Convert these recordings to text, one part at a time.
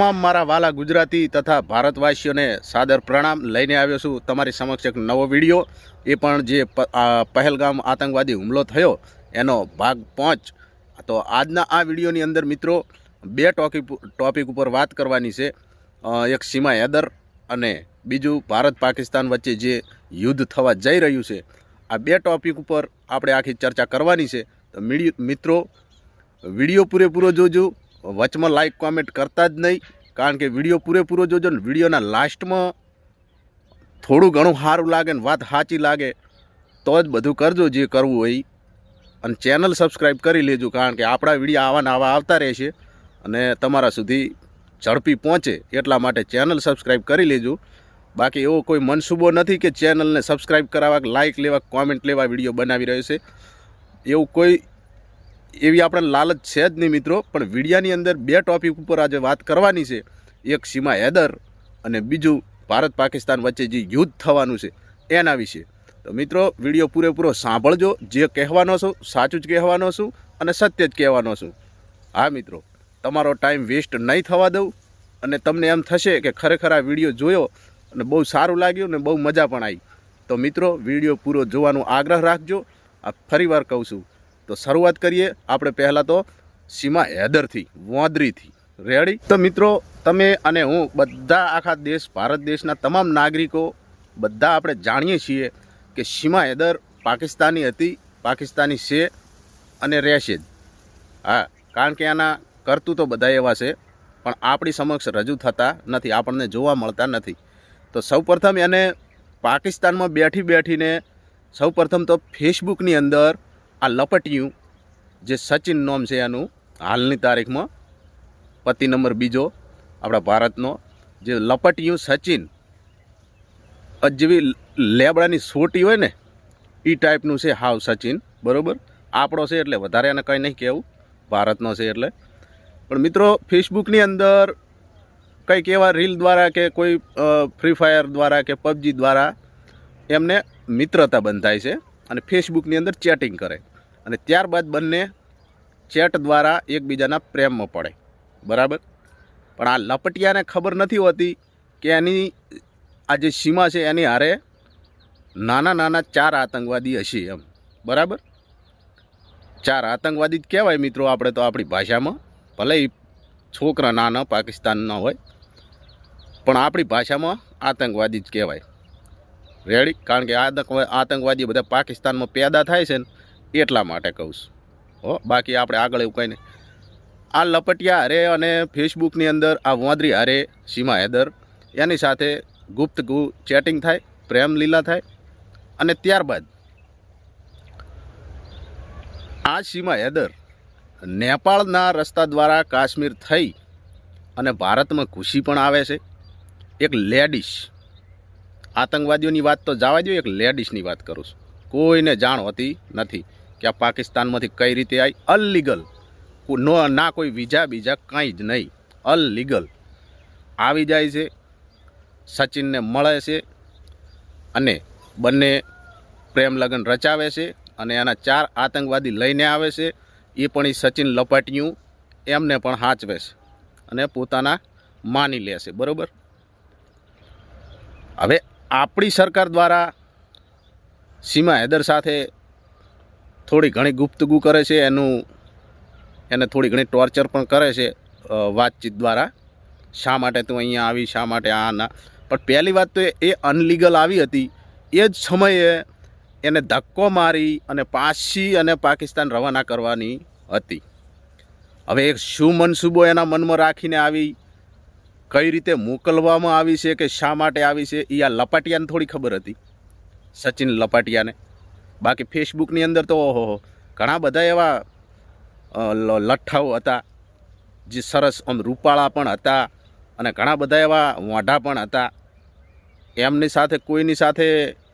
તમામ મારા વાલા ગુજરાતી તથા ભારતવાસીઓને સાદર પ્રણામ. લઈને આવ્યો છું તમારી સમક્ષ એક નવો વીડિયો. એ પણ જે પહેલગામ આતંકવાદી હુમલો થયો, એનો ભાગ પાંચ. તો આજના આ વિડીયોની અંદર મિત્રો, બે ટોપિક ટોપિક ઉપર વાત કરવાની છે. એક સીમા હેદર અને બીજું ભારત પાકિસ્તાન વચ્ચે જે યુદ્ધ થવા જઈ રહ્યું છે. આ બે ટોપિક ઉપર આપણે આખી ચર્ચા કરવાની છે. તો મિત્રો, વીડિયો પૂરેપૂરો જોજો. વચમાં લાઇક કોમેન્ટ કરતા જ નહીં, કારણ કે વીડિયો પૂરેપૂરો જોજો ને વિડીયોના લાસ્ટમાં થોડું ઘણું સારું લાગે ને વાત સાચી લાગે, તો જ બધું કરજો જે કરવું હોય. અને ચેનલ સબસ્ક્રાઈબ કરી લેજો, કારણ કે આપણા વીડિયો આવા ને આવા આવતા રહેશે અને તમારા સુધી ઝડપી પહોંચે, એટલા માટે ચેનલ સબસ્ક્રાઈબ કરી લેજો બાકી એવો કોઈ મનસૂબો નથી કે ચેનલને સબસ્ક્રાઈબ કરાવવા લાઇક લેવા કોમેન્ટ લેવા વીડિયો બનાવી રહ્યો છે એવું કોઈ એવી આપણે લાલચ છે જ નહીં મિત્રો, પણ વિડીયાની અંદર બે ટોપિક ઉપર આજે વાત કરવાની છે. એક સીમા હેદર અને બીજું ભારત પાકિસ્તાન વચ્ચે જે યુદ્ધ થવાનું છે, એના વિશે. તો મિત્રો, વીડિયો પૂરેપૂરો સાંભળજો. જે કહેવાનો છું, સાચું જ કહેવાનો છું અને સત્ય જ કહેવાનો છું. હા મિત્રો, તમારો ટાઈમ વેસ્ટ નહીં થવા દઉં અને તમને એમ થશે કે ખરેખર આ વીડિયો જોયો અને બહુ સારું લાગ્યું ને બહુ મજા પણ આવી. તો મિત્રો, વીડિયો પૂરો જોવાનો આગ્રહ રાખજો. આ ફરીવાર કહું છું તો શરૂઆત કરીએ આપણે પહેલાં તો સીમા હેદરથી, વોંદરીથી. રેડી તો મિત્રો, તમે અને હું બધા આખા દેશ, ભારત દેશના તમામ નાગરિકો બધા આપણે જાણીએ છીએ કે સીમા હેદર પાકિસ્તાની હતી, પાકિસ્તાની છે અને રહેશે જ. હા, કારણ કે એના તો બધા એવા છે, પણ આપણી સમક્ષ રજૂ થતા નથી, આપણને જોવા મળતા નથી. તો સૌપ્રથમ એને પાકિસ્તાનમાં બેઠી બેઠીને સૌપ્રથમ તો ફેસબુકની અંદર આ લપટિયું, જે સચિન નોમ છે એનું, હાલની તારીખમાં પતિ નંબર બીજો આપણા ભારતનો, જે લપટિયું સચિન જેવી લેબડાની સોટી હોય ને એ ટાઈપનું છે હાવ સચિન, બરોબર? આપણો છે એટલે વધારે એને કંઈ નહીં કહેવું, ભારતનો છે એટલે. પણ મિત્રો, ફેસબુકની અંદર કંઈક એવા રીલ દ્વારા કે કોઈ ફ્રી ફાયર દ્વારા કે પબજી દ્વારા એમને મિત્રતા બંધાય છે અને ફેસબુકની અંદર ચેટિંગ કરે. અને ત્યારબાદ બંને ચેટ દ્વારા એકબીજાના પ્રેમમાં પડે. બરાબર? પણ આ લપટિયાને ખબર નથી હોતી કે એની આ જે સીમા છે, એની હારે નાના નાના ચાર આતંકવાદી હશે એમ. બરાબર? ચાર આતંકવાદી જ કહેવાય મિત્રો આપણે તો આપણી ભાષામાં. ભલે છોકરા નાના પાકિસ્તાનના હોય, પણ આપણી ભાષામાં આતંકવાદી જ કહેવાય. રેડી કારણ કે આતંકવા આતંકવાદી બધા પાકિસ્તાનમાં પેદા થાય છે ને એટલા માટે કહું છું. હો, બાકી આપણે આગળ એવું કંઈ નહીં. આ લપટિયા હારે અને ફેસબુકની અંદર આ વાંદરી હારે સીમા હેદર, એની સાથે ગુપ્ત ગુ ચેટિંગ થાય, પ્રેમ લીલા થાય અને ત્યારબાદ આ સીમા હેદર નેપાળના રસ્તા દ્વારા કાશ્મીર થઈ અને ભારતમાં ઘૂસી પણ આવે છે. એક લેડીસ આતંકવાદીઓની વાત તો જવા દો એક લેડીસની વાત કરું છું. કોઈને જાણ હોતી નથી. કે આ પાકિસ્તાનમાંથી કઈ રીતે આવી અનલીગલ નો, ના, કોઈ બીજા બીજા કંઈ જ નહીં. અનલીગલ આવી જાય છે. સચિનને મળે છે અને બંને પ્રેમ લગ્ન રચાવે છે અને એના ચાર આતંકવાદી લઈને આવે છે. એ પણ એ સચિન લપાટિયું, એમને પણ હાચવે છે અને પોતાના માની લે છે. બરાબર? હવે આપણી સરકાર દ્વારા સીમા હૈદર સાથે થોડી ઘણી ગુપ્તગુ કરે છે, એનું એને થોડી ઘણી ટોર્ચર પણ કરે છે વાતચીત દ્વારા. શા માટે તું અહીંયા આવી, શા માટે આ ના. પણ પહેલી વાત તો એ અનલીગલ આવી હતી. એ જ સમયે એને ધક્કો મારી અને પાછી અને પાકિસ્તાન રવાના કરવાની હતી. હવે એક શું મનસૂબો એના મનમાં રાખીને આવી? કઈ રીતે મોકલવામાં આવી છે કે શા માટે આવી છે? એ આ લપાટિયાને થોડી ખબર હતી. સચિન લપાટિયાને. બાકી ફેસબુકની અંદર તો ઓહો ઘણા બધા એવા લઠ્ઠાઓ હતા, જે સરસ આમ રૂપાળા પણ હતા અને ઘણા બધા એવા વાઢા પણ હતા. એમની સાથે, કોઈની સાથે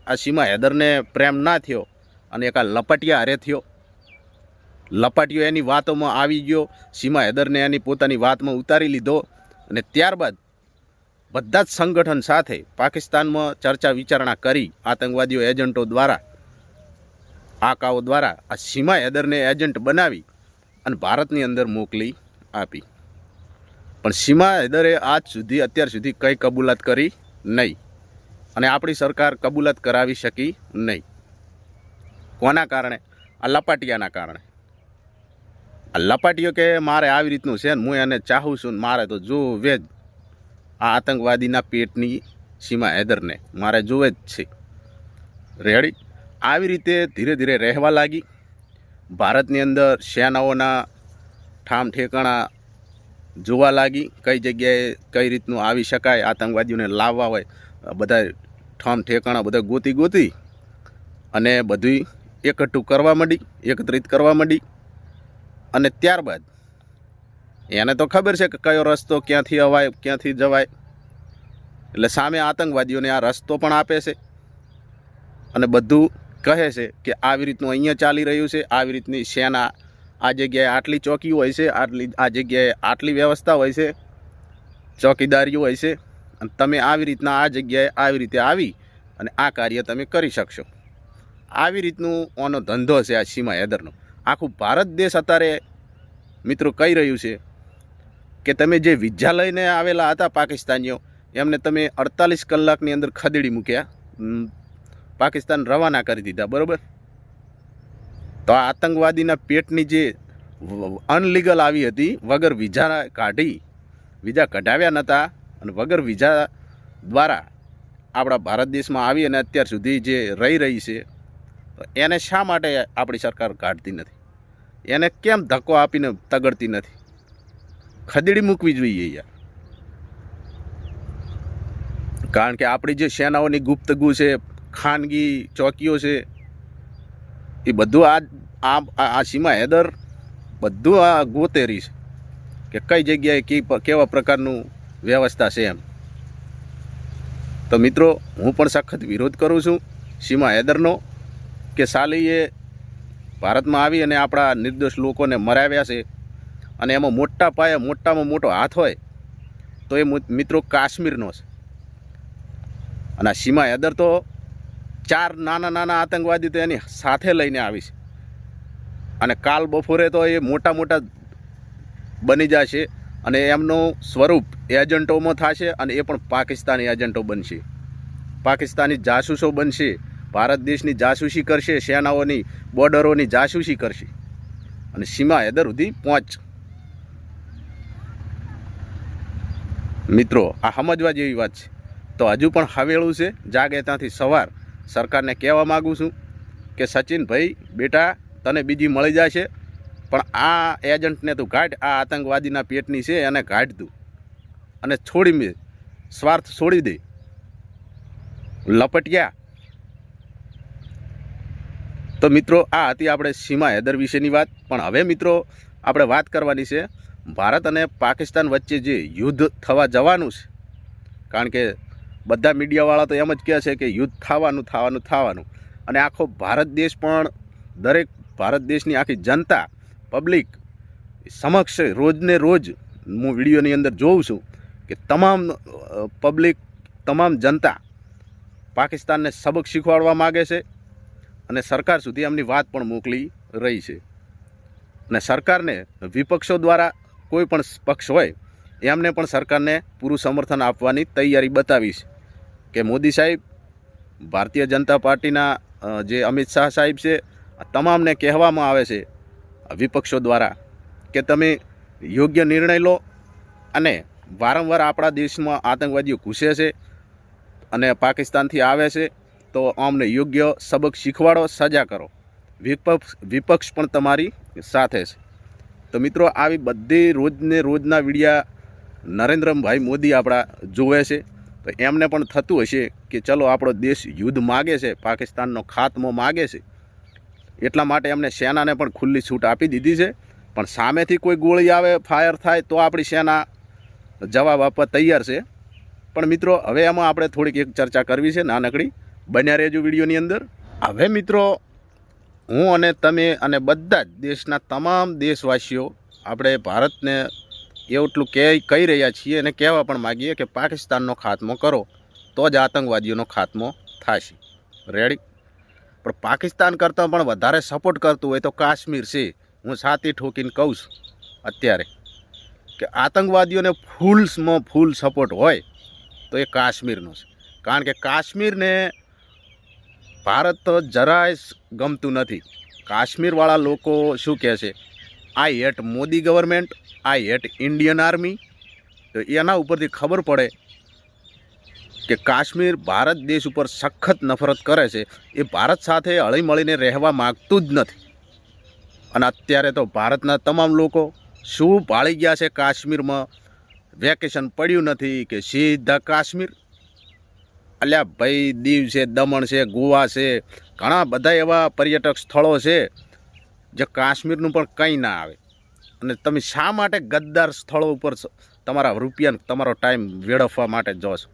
આ સીમા હેદરને પ્રેમ ના થયો અને એક આ લપટિયા હારે થયો. લપાટીઓ એની વાતોમાં આવી ગયો, સીમા હેદરને એની પોતાની વાતમાં ઉતારી લીધો અને ત્યારબાદ બધા જ સંગઠન સાથે પાકિસ્તાનમાં ચર્ચા વિચારણા કરી, આતંકવાદીઓ એજન્ટો દ્વારા. આકાઓ દ્વારા આ સીમા હેદરને એજન્ટ બનાવી અને ભારતની અંદર મોકલી આપી. પણ સીમા હેદરે આજ સુધી, અત્યાર સુધી કંઈ કબૂલાત કરી નહીં અને આપણી સરકાર કબૂલાત કરાવી શકી નહીં. કોના કારણે? આ લપાટિયાના કારણે. આ લપાટીઓ કે મારે આવી રીતનું છે ને, હું એને ચાહું છું મારે તો જોવે જ આ આતંકવાદીના પેટની સીમા હેદરને મારે જોવે જ છે. રેડી આવી રીતે ધીરે ધીરે રહેવા લાગી. ભારતની અંદર સેનાઓના ઠામ ઠેકાણા જોવા લાગી. કઈ જગ્યાએ કઈ રીતનું આવી શકાય, આતંકવાદીઓને લાવવા હોય બધા ઠામ ઠેકાણા બધા ગોતી ગોતી અને બધું એકઠું કરવા માંડી, એકત્રિત કરવા માંડી. અને ત્યારબાદ એને તો ખબર છે કે કયો રસ્તો ક્યાંથી અવાય, ક્યાંથી જવાય. એટલે સામે આતંકવાદીઓને આ રસ્તો પણ આપે છે. અને બધું કહે છે કે આવી રીતનું અહીંયા ચાલી રહ્યું છે, આવી રીતની સેના આ જગ્યાએ આટલી ચોકી હોય છે, આટલી આ જગ્યાએ આટલી વ્યવસ્થા હોય છે, ચોકીદારીઓ હોય છે, અને તમે આવી રીતના આ જગ્યાએ આવી રીતે આવી અને આ કાર્ય તમે કરી શકશો. આવી રીતનું ઓનો ધંધો છે આ સીમા હેદરનો આખું ભારત દેશ અત્યારે મિત્રો કહી રહ્યું છે કે તમે જે વિઝા લઈને આવેલા હતા પાકિસ્તાનીઓ, એમને તમે અડતાલીસ કલાકની અંદર ખદેડી મૂક્યા. પાકિસ્તાન રવાના કરી દીધા, બરાબર? તો આ આતંકવાદીના પેટની જે અનલીગલ આવી હતી, વગર વિઝા કાઢી, વિઝા કઢાવ્યા નહોતા અને વગર વિઝા દ્વારા આપણા ભારત દેશમાં આવી અને અત્યાર સુધી જે રહી રહી છે એને શા માટે આપણી સરકાર કાઢતી નથી? એને કેમ ધક્કો આપીને તગડતી નથી? ખદેડી મૂકવી જોઈએ યાર. કારણ કે આપણી જે સેનાઓની ગુપ્તગુ છે ખાનગી ચોકીઓ છે, એ બધું આ આ આ સીમા હેદર બધું આ ગોતેરી છે કે કઈ જગ્યાએ કી કેવા પ્રકારનું વ્યવસ્થા છે એમ. તો મિત્રો, હું પણ સખત વિરોધ કરું છું સીમા હેદરનો કે સાલીએ ભારતમાં આવી અને આપણા નિર્દોષ લોકોને મરાવ્યા છે અને એમાં મોટા પાયે મોટામાં મોટો હાથ હોય તો એ મિત્રો કાશ્મીરનો છે. અને સીમા હેદર તો ચાર નાના નાના આતંકવાદી તો એની સાથે લઈને આવી અને કાલ બપોરે તો એ મોટા મોટા બની જશે અને એમનું સ્વરૂપ એજન્ટોમાં થશે અને એ પણ પાકિસ્તાની એજન્ટો બનશે. પાકિસ્તાની જાસૂસો બનશે, ભારત દેશની જાસૂસી કરશે, સેનાઓની, બોર્ડરોની જાસૂસી કરશે. અને સીમા હેદર સુધી પહોંચ. મિત્રો, આ સમજવા જેવી વાત છે. તો હજુ પણ હવેળું છે, જાગે ત્યાંથી સવાર. સરકારને કહેવા માગું છું કે સચિનભાઈ બેટા, તને બીજી મળી જશે. પણ આ એજન્ટને તું કાઢ, આ આતંકવાદીના પેટની છે, એને કાઢ તું. અને છોડી દે સ્વાર્થ છોડી દે. લપટ્યા. તો મિત્રો, આ હતી આપણે સીમા હૈદર વિશેની વાત. પણ હવે મિત્રો, આપણે વાત કરવાની છે, ભારત અને પાકિસ્તાન વચ્ચે જે યુદ્ધ થવા જવાનું છે, કારણ કે બધા મીડિયાવાળા તો એમ જ કહે છે કે યુદ્ધ થવાનું થવાનું થવાનું. અને આખો ભારત દેશ પણ, દરેક ભારત દેશની આખી જનતા, પબ્લિક, સમક્ષ રોજને રોજ હું વિડીયોની અંદર જોઉં છું કે તમામ પબ્લિક, તમામ જનતા પાકિસ્તાનને સબક શીખવાડવા માગે છે અને સરકાર સુધી એમની વાત પણ મોકલી રહી છે. અને સરકારને વિપક્ષો દ્વારા કોઈ પણ પક્ષ હોય, એમને પણ સરકારને પૂરું સમર્થન આપવાની તૈયારી બતાવી છે કે મોદી સાહેબ, ભારતીય જનતા પાર્ટીના જે અમિત શાહ સાહેબ છે તમામને કહેવામાં આવે છે વિપક્ષો દ્વારા, કે તમે યોગ્ય નિર્ણય લો અને વારંવાર આપણા દેશમાં આતંકવાદીઓ ઘૂસે છે અને પાકિસ્તાનથી આવે છે, તો અમને યોગ્ય સબક શીખવાડો, સજા કરો. વિપક્ષ વિપક્ષ પણ તમારી સાથે છે. તો મિત્રો, આવી બધી રોજને રોજના વિડીયા નરેન્દ્રભાઈ મોદી આપણા જોવે છે. તો એમને પણ થતું હશે કે ચલો, આપણો દેશ યુદ્ધ માગે છે, પાકિસ્તાનનો ખાત્મો માગે છે. એટલા માટે એમને સેનાને પણ ખુલ્લી છૂટ આપી દીધી છે. પણ સામેથી કોઈ ગોળી આવે, ફાયર થાય, તો આપણી સેના જવાબ આપવા તૈયાર છે. પણ મિત્રો, હવે એમાં આપણે થોડીક એક ચર્ચા કરવી છે, નાનકડી. બન્યા રહેજો વિડીયોની અંદર. હવે મિત્રો, હું અને તમે અને બધા જ દેશના તમામ દેશવાસીઓ, આપણે ભારતને એટલું કહે કહી રહ્યા છીએ અને કહેવા પણ માગીએ કે પાકિસ્તાનનો ખાત્મો કરો, તો જ આતંકવાદીઓનો ખાત્મો થશે. રેડી પણ પાકિસ્તાન કરતાં પણ વધારે સપોર્ટ કરતું હોય તો કાશ્મીર છે. હું છાતી ઠોકીને કહું છું અત્યારે કે આતંકવાદીઓને ફૂલ્સમાં ફૂલ સપોર્ટ હોય તો એ કાશ્મીરનો છે. કારણ કે કાશ્મીરને ભારત તો જરાય ગમતું નથી. કાશ્મીરવાળા લોકો શું કહે છે? I hate Modi government I hate Indian army. તો એના ઉપરથી ખબર પડે કે કાશ્મીર ભારત દેશ ઉપર સખત નફરત કરે છે. એ ભારત સાથે હળીમળીને રહેવા માગતું જ નથી. અને અત્યારે તો ભારતના તમામ લોકો શું પાળી ગયા છે કાશ્મીરમાં? વેકેશન પડ્યું નથી કે સીધા કાશ્મીર? અલ્યા ભાઈ, દીવ છે, દમણ છે, ગોવા છે, ઘણા બધા એવા પર્યટક સ્થળો છે જે કાશ્મીરનું પણ કંઈ ના આવે. અને તમે શા માટે ગદ્દાર સ્થળો ઉપર તમારા રૂપિયા તમારો ટાઈમ વેડફવા માટે જો છો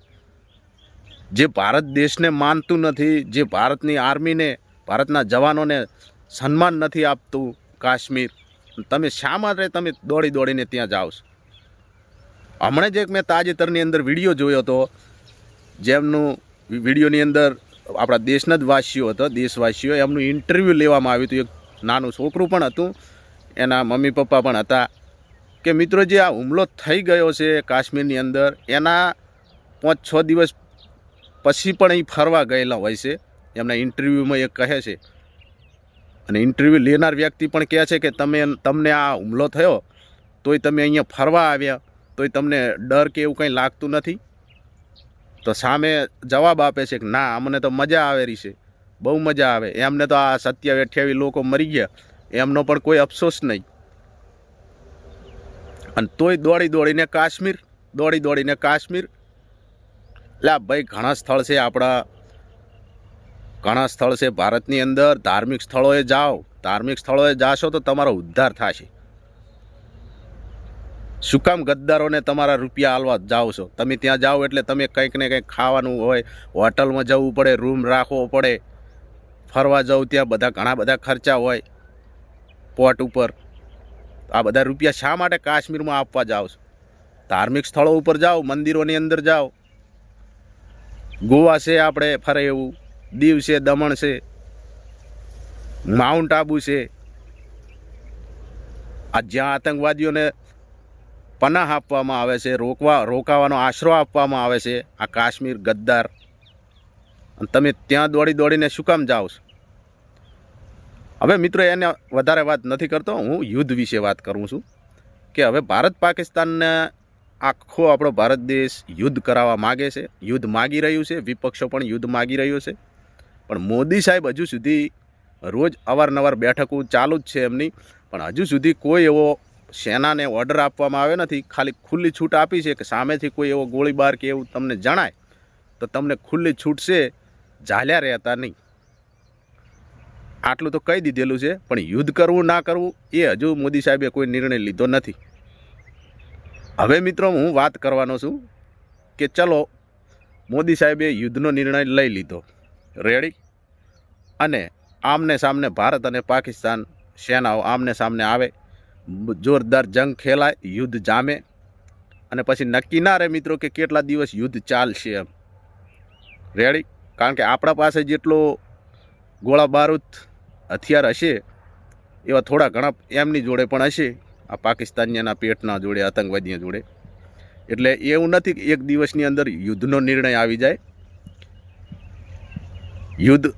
જે ભારત દેશને માનતું નથી, જે ભારતની આર્મીને, ભારતના જવાનોને સન્માન નથી આપતું કાશ્મીર, તમે શા માટે તમે દોડી દોડીને ત્યાં જાઓ છો? હમણાં જ એક મેં તાજેતરની અંદર વીડિયો જોયો હતો, જેમનું વિડીયોની અંદર આપણા દેશના જ વાસીઓ હતો દેશવાસીઓ એમનું ઇન્ટરવ્યૂ લેવામાં આવ્યું હતું, એક નાનું છોકરું પણ હતું એના મમ્મી પપ્પા પણ હતા. કે મિત્રો, જે આ હુમલો થઈ ગયો છે કાશ્મીરની અંદર, એના પાંચ છ દિવસ પછી પણ એ ફરવા ગયેલા હોય છે. એમના ઇન્ટરવ્યૂમાં એ કહે છે. અને ઇન્ટરવ્યૂ લેનાર વ્યક્તિ પણ કહે છે કે, તમે તમને આ હુમલો થયો, તોય તમે અહીંયા ફરવા આવ્યા, તોય તમને ડર કે એવું કંઈ લાગતું નથી? તો સામે જવાબ આપે છે કે, ના, અમને તો મજા આવેરી છે. બહુ મજા આવે. એમને તો આ સત્યાવી અઠ્યાવી લોકો મરી ગયા. એમનો પણ કોઈ અફસોસ નહીં. અને તોય દોડી દોડીને કાશ્મીર, દોડી દોડીને કાશ્મીર. એટલે ભાઈ, ઘણા સ્થળ છે આપણા. ઘણા સ્થળ છે ભારતની અંદર. ધાર્મિક સ્થળોએ જાઓ. ધાર્મિક સ્થળોએ જાશો તો તમારો ઉદ્ધાર થશે. શું કામ ગદ્દારોને તમારા રૂપિયા આલવા જાઓ છો? તમે ત્યાં જાઓ એટલે તમે કંઈક ને કંઈક ખાવાનું હોય, હોટલમાં જવું પડે, રૂમ રાખવો પડે, ફરવા જવું ત્યાં બધા ઘણા બધા ખર્ચા હોય. પોટ ઉપર. આ બધા રૂપિયા શા માટે કાશ્મીરમાં આપવા જાઓ છો? ધાર્મિક સ્થળો ઉપર જાઓ, મંદિરોની અંદર જાઓ. ગોવા છે આપણે, ફરે એવું. દીવ છે, દમણ છે. માઉન્ટ આબુ છે. આ જ્યાં આતંકવાદીઓને પનાહ આપવામાં આવે છે, રોકવા, રોકાવાનો આશરો આપવામાં આવે છે, આ કાશ્મીર ગદ્દાર. અને તમે ત્યાં દોડી દોડીને શું કામ જાઓ છો? હવે મિત્રો એને વધારે વાત નથી કરતો, હું યુદ્ધ વિશે વાત કરું છું કે હવે ભારત પાકિસ્તાનને આખો આપણો ભારત દેશ યુદ્ધ કરાવવા માગે છે, યુદ્ધ માગી રહ્યું છે, વિપક્ષો પણ યુદ્ધ માગી રહ્યો છે. પણ મોદી સાહેબ હજુ સુધી રોજ અવારનવાર બેઠકો ચાલુ જ છે એમની, પણ હજુ સુધી કોઈ એવો સેનાને ઓર્ડર આપવામાં આવ્યો નથી. ખાલી ખુલ્લી છૂટ આપી છે કે સામેથી કોઈ એવો ગોળીબાર કે એવું તમને જણાય, તો તમને ખુલ્લી છૂટ છે, ઝાલ્યા રહેતા નહીં. આટલું તો કહી દીધેલું છે, પણ યુદ્ધ કરવું, ના કરવું, એ હજુ મોદી સાહેબે કોઈ નિર્ણય લીધો નથી. હવે મિત્રો, હું વાત કરવાનો છું કે ચલો, મોદી સાહેબે યુદ્ધનો નિર્ણય લઈ લીધો. રેડી અને આમને સામને ભારત અને પાકિસ્તાન સેનાઓ આમને સામને આવે. જોરદાર જંગ ખેલાય, યુદ્ધ જામે. અને પછી નક્કી ના રહે મિત્રો કે કેટલા દિવસ યુદ્ધ ચાલશે એમ. રેડી કારણ કે આપણા પાસે જેટલો ગોળા બારૂદ હથિયાર હશે, એવા થોડા ઘણા એમની જોડે પણ હશે. આ પાકિસ્તાનીના પેટના જોડે આતંકવાદીઓ જોડે. એટલે એવું નથી કે એક દિવસની અંદર યુદ્ધનો નિર્ણય આવી જાય. યુદ્ધ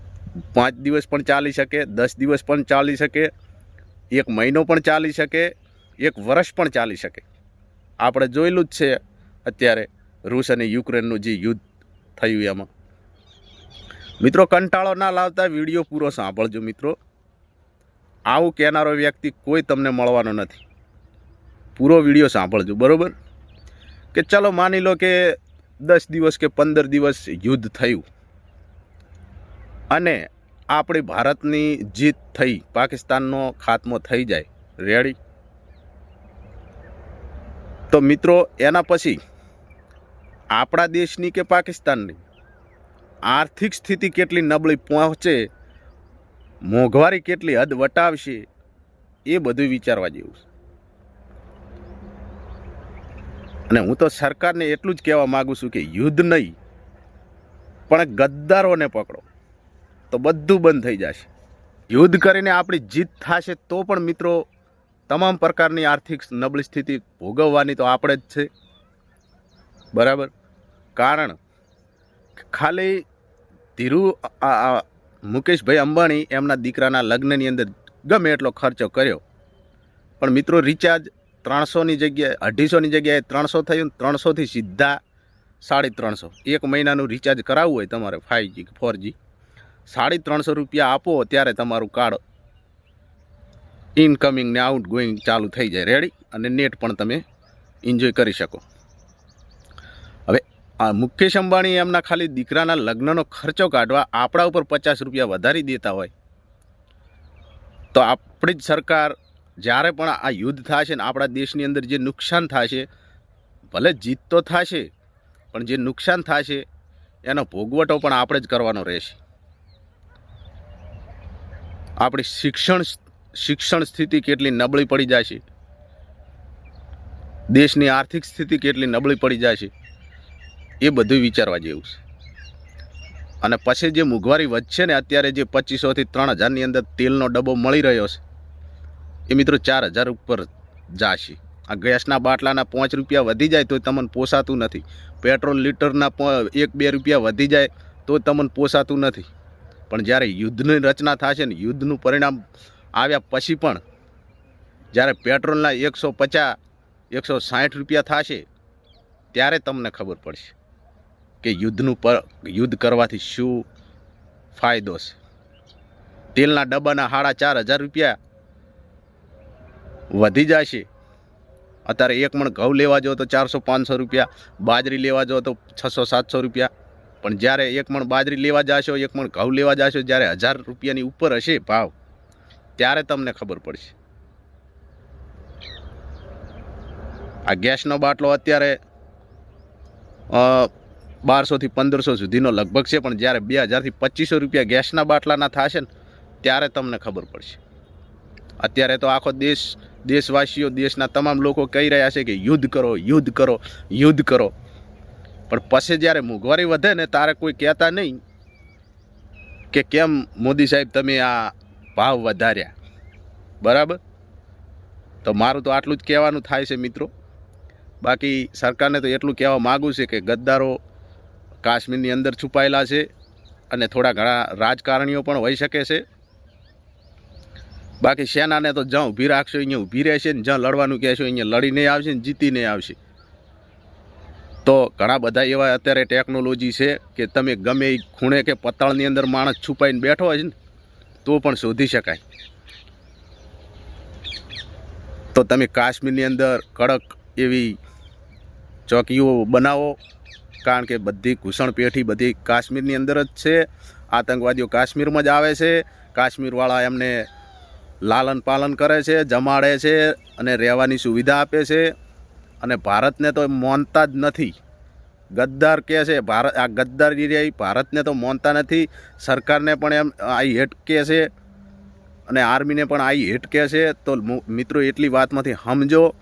પાંચ દિવસ પણ ચાલી શકે, દસ દિવસ પણ ચાલી શકે, એક મહિનો પણ ચાલી શકે, એક વર્ષ પણ ચાલી શકે. આપણે જોયેલું જ છે અત્યારે રૂસ અને યુક્રેનનું જે યુદ્ધ થયું એમાં. મિત્રો, કંટાળો ના લાવતા વીડિયો પૂરો સાંભળજો મિત્રો. આવું કહેનારો વ્યક્તિ કોઈ તમને મળવાનો નથી. પૂરો વીડિયો સાંભળજો, બરાબર? કે ચાલો માની લો કે દસ દિવસ કે પંદર દિવસ યુદ્ધ થયું. અને આપણી ભારતની જીત થઈ, પાકિસ્તાનનો ખાત્મો થઈ જાય. રેડી તો મિત્રો, એના પછી આપણા દેશની કે પાકિસ્તાનની આર્થિક સ્થિતિ કેટલી નબળી પહોંચે મોંઘવારી કેટલી હદ વટાવશે એ બધું વિચારવા જેવું છે. અને હું તો સરકારને એટલું જ કહેવા માગું છું કે યુદ્ધ નહીં, પણ ગદ્દારોને પકડો. તો બધું બંધ થઈ જશે. યુદ્ધ કરીને આપણી જીત થશે તો પણ મિત્રો, તમામ પ્રકારની આર્થિક નબળી સ્થિતિ ભોગવવાની તો આપણે જ છે. બરાબર? કારણ, ખાલી ધીરુ મુકેશભાઈ અંબાણી એમના દીકરાના લગ્નની અંદર ગમે એટલો ખર્ચો કર્યો. પણ મિત્રો રિચાર્જ ત્રણસોની જગ્યાએ, અઢીસોની જગ્યાએ ત્રણસો થયું, ત્રણસોથી સીધા સાડી ત્રણસો. એક મહિનાનું રિચાર્જ કરાવવું હોય તમારે ફાઇવજી ફોરજી સાડી ત્રણસો રૂપિયા આપો ત્યારે તમારું કાર્ડ ઇનકમિંગ ને આઉટ ગોઈંગ ચાલુ થઈ જાય. રેડી અને નેટ પણ તમે એન્જોય કરી શકો. આ મુકેશ અંબાણી એમના ખાલી દીકરાના લગ્નનો ખર્ચો કાઢવા આપણા ઉપર પચાસ રૂપિયા વધારી દેતા હોય. તો આપણી જ સરકાર જ્યારે પણ આ યુદ્ધ થશે ને આપણા દેશની અંદર જે નુકસાન થશે, ભલે જીત તો થશે, પણ જે નુકસાન થશે, એનો ભોગવટો પણ આપણે જ કરવાનો રહેશે. આપણી શિક્ષણ શિક્ષણ સ્થિતિ કેટલી નબળી પડી જશે. દેશની આર્થિક સ્થિતિ કેટલી નબળી પડી જશે. એ બધું વિચારવા જેવું છે. અને પછી જે મોંઘવારી વધશે ને અત્યારે જે પચીસોથી ત્રણ હજારની અંદર તેલનો ડબ્બો મળી રહ્યો છે, એ મિત્રો ચાર હજાર ઉપર જાશે. આ ગેસના બાટલાના પાંચ રૂપિયા વધી જાય તો તમને પોસાતું નથી. પેટ્રોલ લીટરના એક બે રૂપિયા વધી જાય તો તમને પોસાતું નથી. પણ જ્યારે યુદ્ધની રચના થશે ને યુદ્ધનું પરિણામ આવ્યા પછી પણ જ્યારે પેટ્રોલના એકસો પચાસ, એકસો સાઠ રૂપિયા થશે, ત્યારે તમને ખબર પડશે. કે યુદ્ધનું પર, યુદ્ધ કરવાથી શું ફાયદો છે? તેલના ડબ્બાના સાડા ચાર હજાર રૂપિયા વધી જશે. અત્યારે એક મણ ઘઉં લેવા જાઓ તો ચારસો પાંચસો રૂપિયા, બાજરી લેવા જાઓ તો છસો સાતસો રૂપિયા. પણ જ્યારે એક મણ બાજરી લેવા જાશો, એક મણ ઘઉં લેવા જાશો, જ્યારે હજાર રૂપિયાની ઉપર હશે ભાવ, ત્યારે તમને ખબર પડશે. આ ગેસનો બાટલો અત્યારે બારસોથી પંદરસો સુધીનો લગભગ છે, પણ જ્યારે બે હજારથી પચીસો રૂપિયા ગેસના બાટલાના થશે ને, ત્યારે તમને ખબર પડશે. અત્યારે તો આખો દેશ, દેશવાસીઓ દેશના તમામ લોકો કહી રહ્યા છે કે યુદ્ધ કરો યુદ્ધ કરો યુદ્ધ કરો. પણ પછી જ્યારે મોંઘવારી વધે ને, તારે કોઈ કહેતા નહીં કે કેમ મોદી સાહેબ તમે આ ભાવ વધાર્યા. બરાબર? તો મારું તો આટલું જ કહેવાનું થાય છે મિત્રો. બાકી સરકારને તો એટલું કહેવા માગું છે કે ગદ્દારો કાશ્મીરની અંદર છુપાયેલા છે અને થોડા ઘણા રાજકારણીઓ પણ હોઈ શકે છે. બાકી સેનાને તો જ્યાં ઊભી રાખશો, અહીંયા ઊભી રહેશે ને જ્યાં લડવાનું કહેશો, અહીંયા લડીને આવશે ને જીતીને આવશે. તો ઘણા બધા એવા અત્યારે ટેકનોલોજી છે કે તમે ગમે એ ખૂણે કે પતાળની અંદર માણસ છુપાઈને બેઠો હોય ને, તો પણ શોધી શકાય. તો તમે કાશ્મીરની અંદર કડક એવી ચોકીઓ બનાવો કારણ કે બધી ઘૂસણપેઠી બધી કાશ્મીરની અંદર જ છે. આતંકવાદીઓ કાશ્મીરમાં જ આવે છે. કાશ્મીરવાળા એમને લાલન પાલન કરે છે, જમાડે છે અને રહેવાની સુવિધા આપે છે. અને ભારતને તો માનતા જ નથી. ગદ્દાર કહે છે, ભારત આ ગદ્દાર એ ભારતને તો માનતા નથી. સરકારને પણ એમ આઈ હેટ કહે છે અને આર્મીને પણ આઈ હેટ કહે છે. તો મિત્રો, એટલી વાતમાંથી સમજો.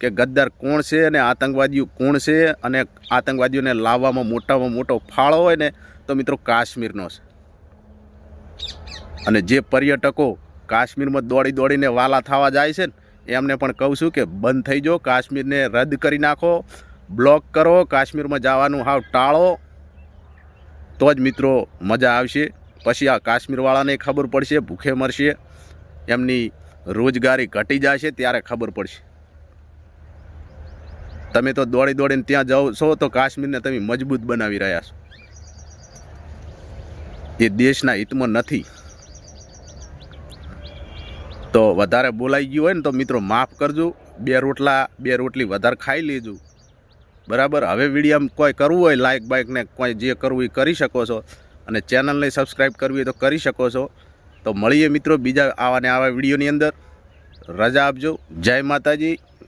કે ગદ્દાર કોણ છે અને આતંકવાદીઓ કોણ છે અને આતંકવાદીઓને લાવવામાં મોટામાં મોટો ફાળો હોય ને તો મિત્રો કાશ્મીરનો છે. અને જે પર્યટકો કાશ્મીરમાં દોડી દોડીને વાલા થવા જાય છે ને, એમને પણ કહું છું કે બંધ થઈ જાઓ, કાશ્મીરને રદ કરી નાખો, બ્લોક કરો, કાશ્મીરમાં જવાનું હાવ ટાળો, તો જ મિત્રો મજા આવશે. પછી આ કાશ્મીરવાળાને ખબર પડશે, ભૂખે મરશે, એમની રોજગારી ઘટી જશે, ત્યારે ખબર પડશે. તમે તો દોડી દોડીને ત્યાં જાઓ છો તો કાશ્મીરને તમે મજબૂત બનાવી રહ્યા છો. એ દેશના હિતમાં નથી. તો વધારે બોલાઈ ગયું હોય ને તો મિત્રો માફ કરજો. બે રોટલા, બે રોટલી વધારે ખાઈ લેજો. બરાબર? હવે વીડિયો કોઈ કરવું હોય લાઇક બાઇકને કોઈ જે કરવું એ કરી શકો છો. અને ચેનલને સબસ્ક્રાઈબ કરવી હોય તો કરી શકો છો. તો મળીએ મિત્રો બીજા આવા ને આવા વિડીયોની અંદર. રજા આપજો. જય માતાજી.